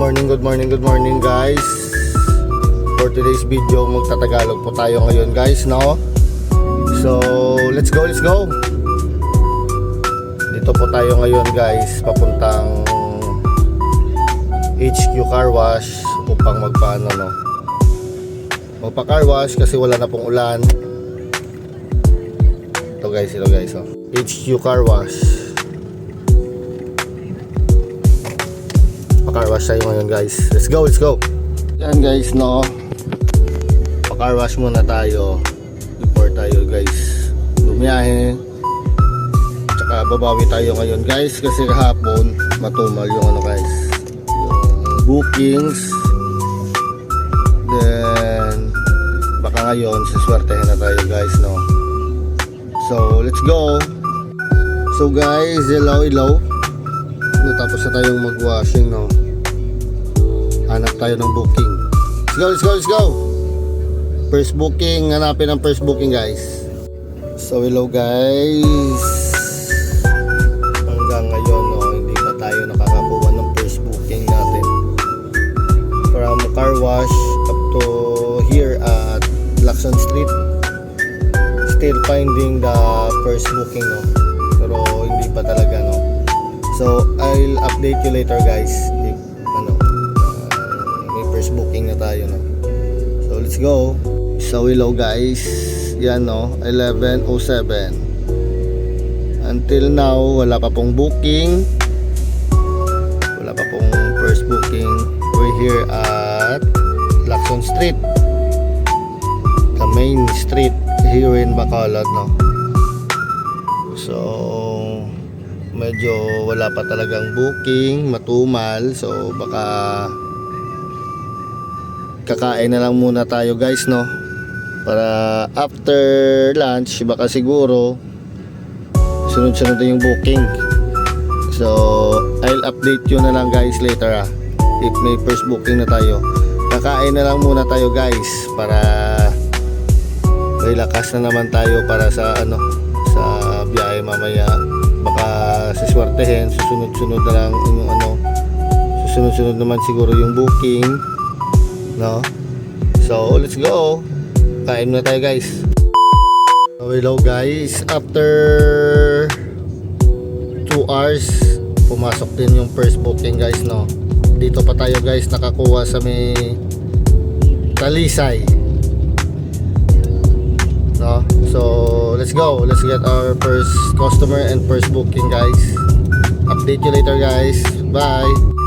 morning, good morning, good morning guys For today's video, magtatagalog po tayo ngayon guys, no? So, let's go, let's go Dito po tayo ngayon guys, papuntang HQ Car Wash upang magpaano, no? Magpa car wash kasi wala na pong ulan Ito guys, ito guys, oh. HQ Car Wash Pa-car wash tayo ngayon guys. Let's go, let's go. Yan guys, no. Pa-car wash muna tayo before tayo guys bumiyahe. Tsaka babawi tayo ngayon guys kasi kahapon matumal yung ano guys. Yung bookings. Then baka ngayon siswertehin na tayo guys, no. So, let's go. So guys, hello, hello. Natapos na tayong mag-washing, no? Hanap tayo ng booking. Let's go, let's go, let's go! First booking, hanapin ang first booking, guys. So, hello, guys. Hanggang ngayon, no, hindi pa tayo nakakakuha ng first booking natin. From car wash up to here at Lacson Street. Still finding the first booking, no? Pero hindi pa talaga, no? So, I'll update you later guys if ano, uh, may first booking na tayo no. So, let's go. So, hello guys. Yan no, 11.07. Until now, wala pa pong booking. Wala pa pong first booking. We're here at Lacson Street. The main street here in Bacolod no. So, medyo wala pa talagang booking, matumal. So baka kakain na lang muna tayo guys no. Para after lunch baka siguro sunod-sunod na yung booking. So I'll update you na lang guys later ah. If may first booking na tayo. Kakain na lang muna tayo guys para may lakas na naman tayo para sa ano sa biyahe mamaya baka siswertehin susunod-sunod na lang yung ano susunod-sunod naman siguro yung booking no? So let's go. Kain na tayo guys. So hello guys. After 2 hours pumasok din yung first booking guys no? Dito pa tayo guys. Nakakuha sa may Talisay no so let's go. Let's get our first customer and first booking guys. Update you later guys. Bye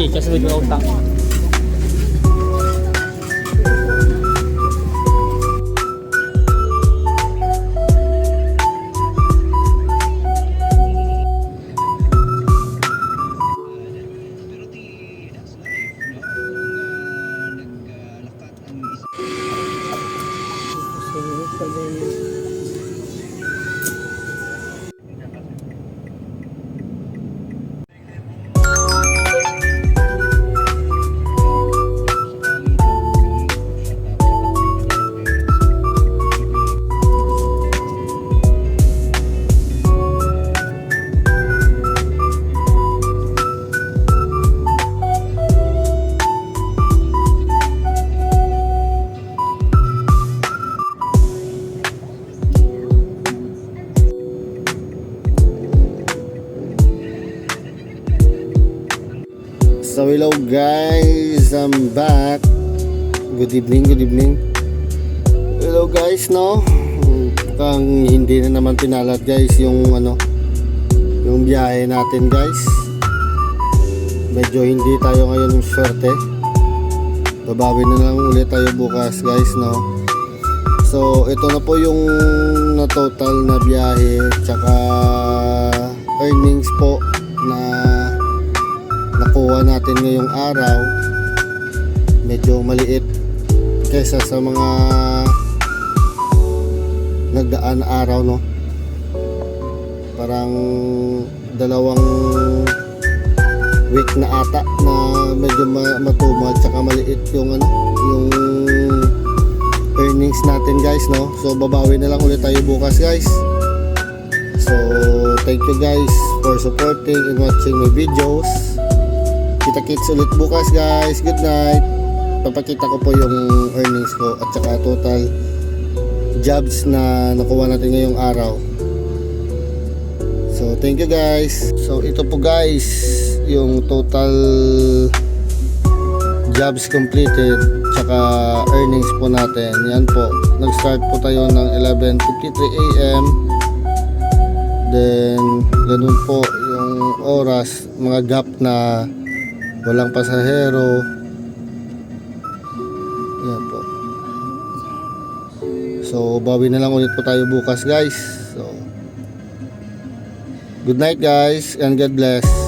lagi customer jual hutang So hello guys, I'm back. Good evening, good evening. Hello guys no? Mukhang hindi na naman pinalat guys yung ano yung biyahe natin guys. Medyo hindi tayo ngayon yung swerte. Babawi na lang ulit tayo bukas guys no? So ito na po yung na total na biyahe tsaka earnings po nakuha natin ngayong araw medyo maliit kesa sa mga nagdaan na araw no? Parang dalawang week na ata na medyo ma- matumad tsaka maliit yung ano yung earnings natin guys no? So babawi na lang ulit tayo bukas guys. So thank you guys for supporting and watching my videos kita kits ulit bukas guys. Good night. Papakita ko po yung earnings ko at saka total jobs na nakuha natin ngayong araw. So thank you guys. So ito po guys yung total jobs completed tsaka earnings po natin. Yan po. Nag start po tayo ng 11.53 am then ganun po yung oras mga gap na walang pasahero yan po So, bawi na lang ulit po tayo bukas, guys. So, good night, guys, and God bless.